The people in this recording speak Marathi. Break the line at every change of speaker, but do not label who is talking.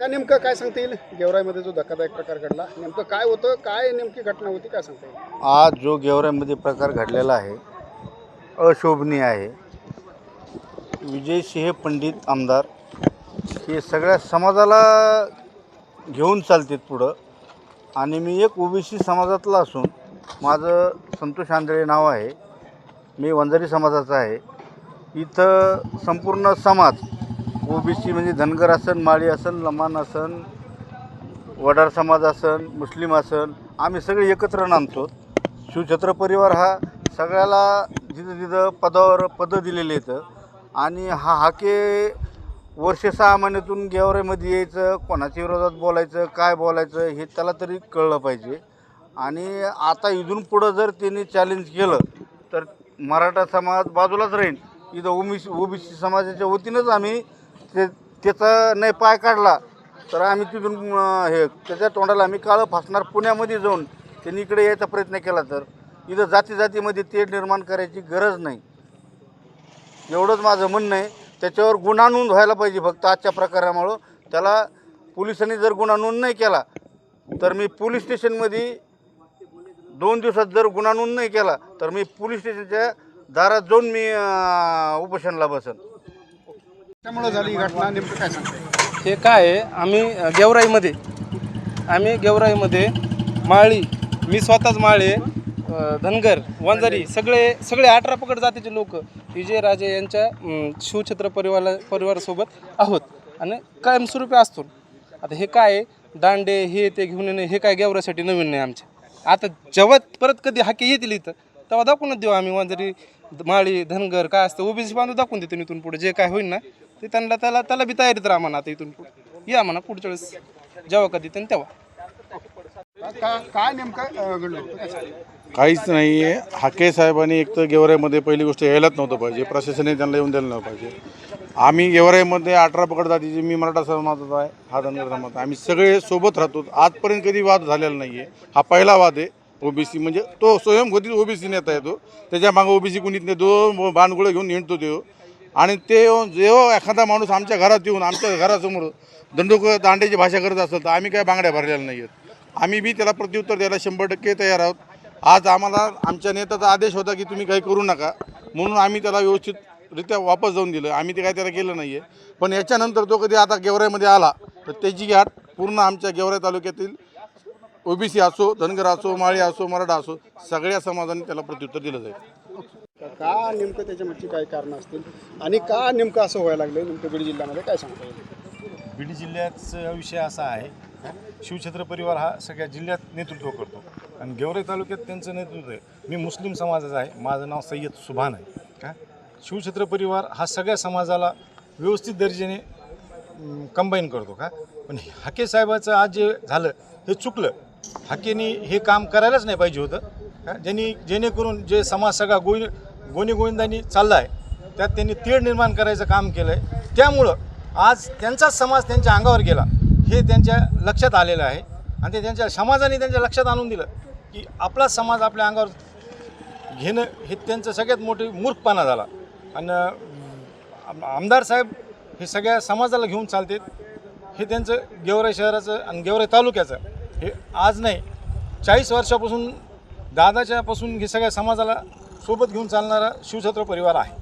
का नेमकं काय सांगता येईल? गेवराईमध्ये जो धक्कादायक प्रकार घडला नेमकं काय होतं काय नेमकी घटना होती काय सांगता येईल?
आज जो गेवराईमध्ये प्रकार घडलेला आहे अशोभनीय आहे. विजय सिंह पंडित आमदार हे सगळ्या समाजाला घेऊन चालतात पुढं. आणि मी एक ओबीसी समाजातला असून माझं संतोष आंधळे नाव आहे. मी वंजारी समाजाचा आहे. इथं संपूर्ण समाज ओबीसी म्हणजे धनगर असन माळी असन लमान असन वडार समाज असन मुस्लिम असन आम्ही सगळे एकत्र नांदतो. शिवछत्र परिवार हा सगळ्याला जिथं तिथं पदावर पदं दिलेले येतं आणि हा हाके वर्ष सहा महिन्यातून गेवऱ्यामध्ये यायचं कोणाच्या विरोधात बोलायचं काय बोलायचं हे त्याला तरी कळलं पाहिजे. आणि आता इथून पुढं जर त्यांनी चॅलेंज केलं तर मराठा समाज बाजूलाच राहील. इथं ओबीसी ओबीसी समाजाच्या वतीनंच आम्ही ते त्याचा नाही पाय काढला तर आम्ही तिथून हे त्याच्या तोंडाला आम्ही काळं फासणार पुण्यामध्ये जाऊन. त्यांनी इकडे यायचा प्रयत्न केला तर. इथं जाती जातीमध्ये ते निर्माण करायची गरज नाही. एवढंच माझं म्हणणं आहे. त्याच्यावर गुन्हा नोंद व्हायला पाहिजे फक्त आजच्या प्रकारामुळं. त्याला पोलिसांनी जर गुन्हा नोंद नाही केला तर मी पोलीस स्टेशनमध्ये दोन दिवसात जर गुन्हा नोंद नाही केला तर मी पोलीस स्टेशनच्या दारात जाऊन मी उपोषणला बसेन बसन.
त्यामुळे झाली घटना? नेमकं काय
हे काय आहे? आम्ही अ, गेवराईमध्ये आम्ही गेवराईमध्ये माळी मी स्वतःच माळे अ, धनगर वंजारी सगळे सगळे अठरा पकड जातीचे लोक विजयराजे यांच्या अम, शिवछत्र परिवारा परिवारासोबत आहोत आणि कायमस्वरूपी असतो. आता हे काय आहे, दांडे हे ते घेऊन येणे हे काय गेवरासाठी नवीन नाही आमच्या. आता जेव्हा परत कधी हाके येतील इथं तेव्हा दाखवूनच देऊ आम्ही वंजारी माळी धनगर काय असतं ओबीसी बांधून दाखवून देतो इथून पुढे जे काय होईल ना. ते त्यांना त्याला त्याला बी तयारीत राहा म्हणा आता इथून पुढे. या म्हणा पुढच्या वेळेस जेव्हा कधी त्यांनी तेव्हा.
का काय नेमकं घडलं?
काहीच नाही आहे हाके साहेबांनी एक तर गेवराईमध्ये पहिली गोष्ट यायलाच नव्हतं पाहिजे. प्रशासनाने त्यांना येऊन द्यायला नव्हतं पाहिजे. आम्ही गेवराईमध्ये अठरा पकड जातीचे मी मराठा समाजाचा आहे हा धनगर समाज आम्ही सगळे सोबत राहतो. आजपर्यंत कधी वाद झालेला नाही आहे हा पहिला वाद आहे. ओबीसी म्हणजे तो स्वयंघोषित ओबीसी नेता येतो. त्याच्या मागं ओबीसी कुणीच नाही. तो बाणगुळे घेऊन हिंडतो तो. आणि ते जेव्हा एखादा माणूस आमच्या घरात येऊन आमच्या घरासमोर दंडोक दांड्याची भाषा करत असेल तर आम्ही काय बांगड्या भरलेल्या नाही आहेत आम्ही बी त्याला प्रत्युत्तर द्यायला शंभर टक्के तयार आहोत. आज आम्हाला आमच्या नेत्याचा आदेश होता की तुम्ही काही करू नका. म्हणून आम्ही त्याला व्यवस्थितरित्या वापस जाऊन दिलं. आम्ही ते काय त्याला केलं नाही आहे पण याच्यानंतर तो कधी आता गेवराईमध्ये आला तर त्याची घाट पूर्ण आमच्या गेवराई तालुक्यातील ओबीसी असो धनगर असो माळी असो मराठा असो सगळ्या समाजाने त्याला प्रत्युत्तर दिलं जाईल.
का नेमकं त्याच्यामागची काय कारणं असतील? आणि का नेमकं असं व्हायला लागलं नेमकं बीड जिल्ह्यामध्ये काय सांगता येईल?
बीड जिल्ह्याचा विषय असा आहे शिवछत्र परिवार हा सगळ्या जिल्ह्यात नेतृत्व करतो. आणि गेवरे तालुक्यात त्यांचं नेतृत्व आहे. मी मुस्लिम समाजाचा आहे. माझं नाव सय्यद सुभान आहे. का? शिवछत्र परिवार हा सगळ्या समाजाला व्यवस्थित दर्जेने कंबाईन करतो का? पण हाके साहेबाचं आज जे झालं हे चुकलं. हाकेनी हे काम करायलाच नाही पाहिजे होतं. का? ज्यांनी जेणेकरून जे समाज सगळा गोई गोनी गोविंदांनी चालला आहे त्यात त्यांनी तीळ निर्माण करायचं काम केलं आहे त्यामुळं आज त्यांचाच समाज त्यांच्या अंगावर गेला. हे त्यांच्या लक्षात आलेलं आहे. आणि ते त्यांच्या समाजाने त्यांच्या लक्षात आणून दिलं की आपला समाज आपल्या अंगावर घेणं हे त्यांचं सगळ्यात मोठी मूर्खपणा झाला. आणि आमदार साहेब हे सगळ्या समाजाला घेऊन चालतात. हे त्यांचं गेवराई शहराचं आणि गेवराई तालुक्याचं हे आज नाही. चाळीस वर्षापासून दादाच्यापासून हे सगळ्या समाजाला सोबत घेऊन चालणारा शिवछत्र परिवार आहे.